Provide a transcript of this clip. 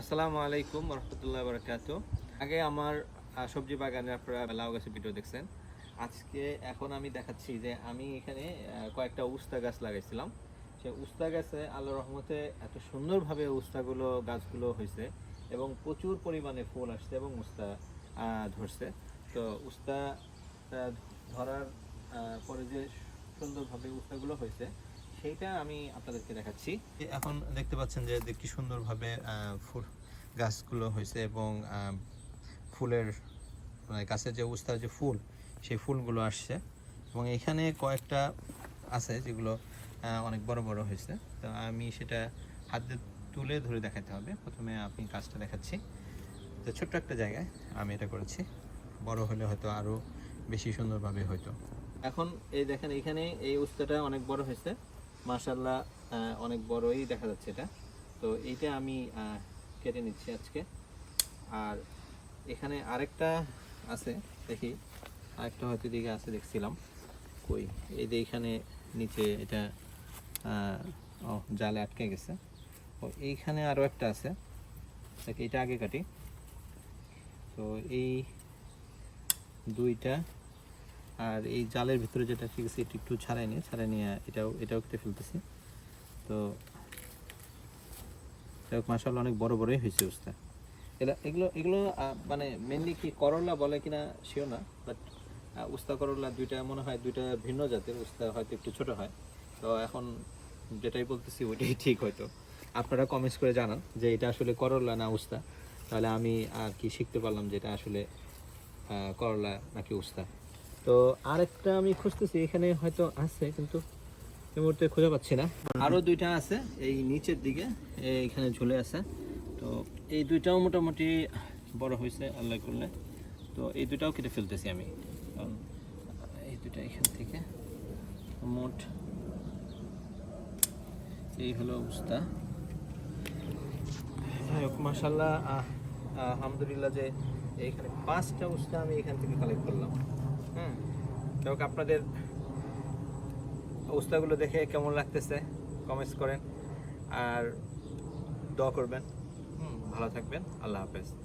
আসসালামু আলাইকুম রহমতুল্লাহ বরকাত আগে আমার সবজি বাগানে আপনারা লাউ গাছের ভিডিও দেখছেন। আজকে এখন আমি দেখাচ্ছি যে আমি এখানে কয়েকটা উস্তা গাছ লাগাইছিলাম। সে উস্তা গাছে আল্লাহ রহমতে এত সুন্দরভাবে উস্তাগুলো, গাছগুলো হয়েছে এবং প্রচুর পরিমাণে ফুল আসছে এবং উস্তা ধরছে। তো উস্তা ধরার পরে যে সুন্দরভাবে উস্তাগুলো হয়েছে সেইটা আমি আপনাদেরকে দেখাচ্ছি। এখন দেখতে পাচ্ছেন যে কি সুন্দরভাবে ফুল গাছগুলো হয়েছে এবং ফুলের মানে গাছের যে উস্তার যে ফুল সেই ফুলগুলো আসছে। এবং এখানে কয়েকটা আছে যেগুলো অনেক বড় বড় হয়েছে। তো আমি সেটা হাত দিয়ে তুলে ধরে দেখাতে হবে। প্রথমে আপনি গাছটা দেখাচ্ছি। তো ছোট্ট একটা জায়গায় আমি এটা করেছি। বড় হলে হয়তো আরও বেশি সুন্দরভাবে হয়তো এখন এই দেখেন এখানে এই উস্তাটা অনেক বড় হয়েছে। মাশাল্লাহ অনেক বড়ই দেখা যাচ্ছে এটা। তো এইটা আমি কেটে নিচ্ছি আজকে। আর এখানে আরেকটা আছে, দেখি। আরেকটা হয়তো দিকে আছে, দেখছিলাম। কই? এই যে এখানে নিচে এটা ও, জালে আটকে গেছে। ও, এইখানে আরও একটা আছে। দেখি, এটা আগে কাটি। তো এই দুইটা আর এই জালের ভিতরে যেটা আছে, এটা একটু ছাড়াই নিয়ে ছাড়াই নিয়ে এটাও এটাও কেটে ফেলতেছি। তো মাসাল অনেক বড় বড়ই হয়েছে উস্তা এটা এগুলো এগুলো মানে মেনলি কি করলা বলে কিনা শিও না বাট উস্তা করলা দুইটা, মনে হয় দুইটা ভিন্ন জাতের, উস্তা হয়তো একটু ছোট হয়। তো এখন যেটাই বলতেছি ওইটাই ঠিক হয়তো। আপনারা কমেন্টস করে জানান যে এটা আসলে করলা না উস্তা। তাহলে আমি আর কি শিখতে পারলাম যে এটা আসলে করলা নাকি উস্তা। তো আরেকটা আমি খুঁজতেছি, এখানে হয়তো আছে, কিন্তু এই মুহূর্তে খুঁজে পাচ্ছি না। আরও দুইটা আছে, এই নিচের দিকে এইখানে ঝুলে আছে। তো এই দুইটাও মোটামুটি বড় হয়েছে, আল্লাহ করলে। তো এই দুটাও কেটে ফেলতেছি আমি। এই দুটা এখান থেকে মোট এই হলো অবস্থা। যাই হোক মাসাল্লাহ আলহামদুলিল্লাহ যে এইখানে পাঁচটা উস্তা আমি এখান থেকে কালেক্ট করলাম। যাই আপনাদের অবস্থাগুলো দেখে কেমন লাগতেছে? কমেন্টস করেন। আর দোয়া করবেন। হুম, ভালো থাকবেন। আল্লাহ হাফেজ।